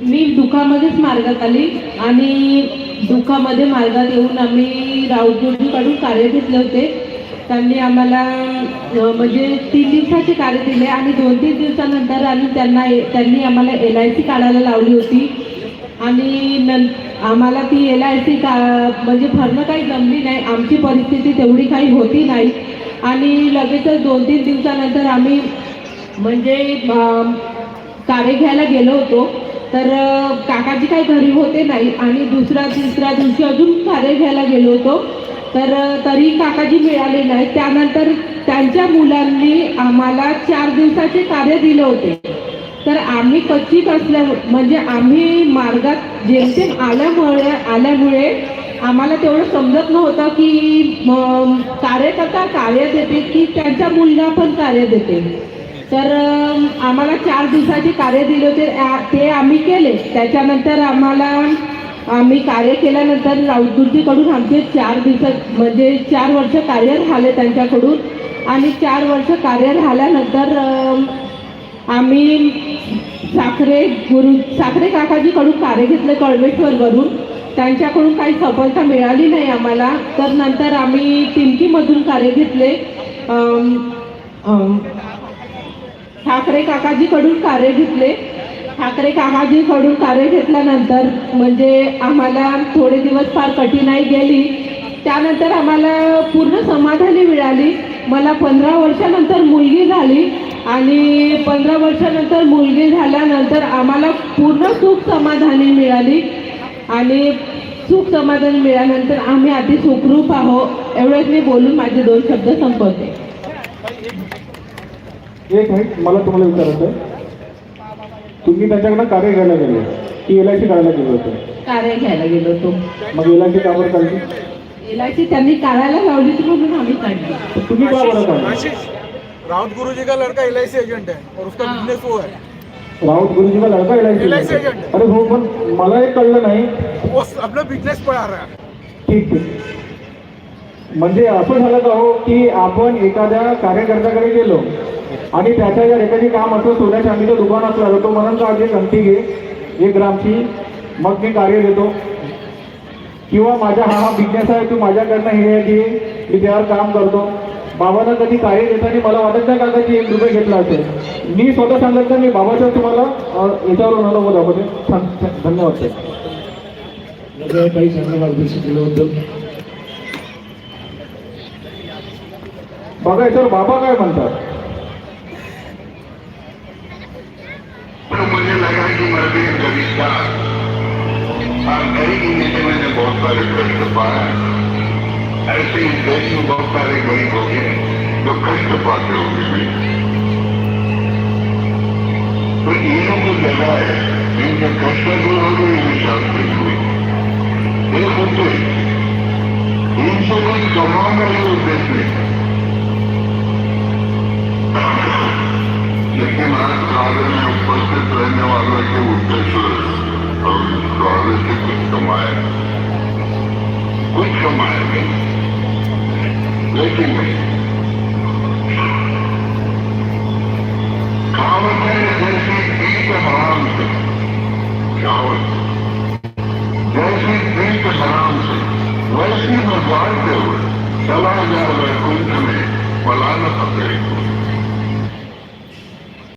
मी दुःखामध्येच मार्गात आली आणि दुःखामध्ये मार्गात येऊन आम्ही राऊतगुरूजीकडून कार्य घेतले होते. त्यांनी आम्हाला म्हणजे तीन दिवसाचे कार्य दिले आणि दोन तीन दिवसानंतर आणि त्यांना त्यांनी आम्हाला एल आय सी काढायला लावली होती. आणि नं आम्हाला ती एल आय सी का म्हणजे भरणं काही जमली नाही. आमची परिस्थिती तेवढी काही होती नाही. आणि लगेचच दोन तीन दिवसानंतर आम्ही म्हणजे कार्य घ्यायला गेलो होतो. तर काकाजी काही घरी होते नाही आणि दुसऱ्या तिसऱ्या दिवशी अजून कार्य घ्यायला गेलो होतो. तर तरी काकाजी मिळाले नाही. त्यानंतर त्यांच्या मुलांनी आम्हाला चार दिवसाचे कार्य दिले होते. तर आम्ही कच्चिक असल्या म्हणजे आम्ही मार्गात जेमतेम आल्यामुळे आल्यामुळे आम्हाला तेवढं समजत नव्हतं की कार्यकर्ता कार्य देते की त्यांचा मुलगा पण कार्य देते. तर आम्हाला चार दिवसाचे कार्य दिले होते. ते आम्ही केले. त्याच्यानंतर आम्हाला आम्ही कार्य केल्यानंतर राऊतगुरुजीकडून आमचे चार दिवसात म्हणजे चार वर्ष कार्य झाले त्यांच्याकडून. आणि चार वर्ष कार्य झाल्यानंतर आम्ही साखरे गुरु साखरे काकाजीकडून कार्य घेतले कळमेश्वरवरून. त्यांच्याकडून काही सफलता मिळाली नाही आम्हाला. तर नंतर आम्ही टिमकीमधून कार्य घेतले. ठाकरे काकाजीकडून कार्य घेतले. ठाकरे काकाजीकडून कार्य घेतल्यानंतर म्हणजे आम्हाला थोडे दिवस फार कठीणाई गेली. त्यानंतर आम्हाला पूर्ण समाधानी मिळाली. मला पंधरा वर्षानंतर मुलगी झाली आणि पंधरा वर्षानंतर मुलगी झाल्यानंतर आम्हाला पूर्ण सुख समाधानी मिळाली. आणि सुख समाधान मिळाल्यानंतर आम्ही अति सुखरूप आहो एवढंच मी बोलून माझे दोन शब्द संपवते. एक मिनिट मला तुम्हाला विचारायचं आहे. तुम्ही त्याच्याकडे कार्य घ्यायला गेले. की एल आय सी काढायला गेले होते? कार्य घ्यायला गेलो होतो. मग एल आय सी कावर काढली? एल आय सी त्यांनी काढायला लावली होती म्हणून आम्ही काढली. तुम्ही का बरं काढली? आशीष राउत गुरु जी का लड़का एल एजेंट है और उसका हाँ। बिजनेस वो है. राऊत गुरुजीला लढका एल LIC आय सी. अरे हो पण मला एक कळलं नाही. वो अपना बिजनेस पढ़ा रहा. ठीक ठीक. म्हणजे असं झालं का हो की आपण एखाद्या कार्यकर्त्याकडे गेलो आणि त्याच्या जर एखादी काम असं सोन्या चांदीचं दुकान असलं तर तो म्हणून का एक अंगठी घे एक ग्रामची मग मी कार्य देतो किंवा माझा हा हा बिझनेस आहे तू माझ्याकडनं हे आहे घे मी त्यावर काम करतो. बाबांना कधी कार्य देताना मला वाटत नाही का की एक रुपये घेतला असेल? मी स्वतः सांगत नाही मी बाबाचं तुम्हाला अं, याच्यावरून अनुभव दाखवते धन्यवाद माझ्या काही मार्गदर्शन केल्याबद्दल. बघा याच्यावर बाबा काय म्हणतात? मुझे लगा कि मैं भी कविता और मेरी जिंदगी में मैंने बहुत सारे कष्ट पाए ऐसे इस देश में बहुत सारे गरीब होंगे जो कष्ट पाते होंगे भी तो इन्हों को लगा है इनके कष्ट दूर हो गए इनकी शांति हुई ये होते इनसे कोई कमाना नहीं उस देश में कार्य उपस्थित रहने वालों के उद्देश्य और कार्य से कुछ कमाए कुछ कमाए नहीं लेकिन है जैसी हराम से जैसी हराम से वैसी में हुए चला जा वैकुंठ में पकड़े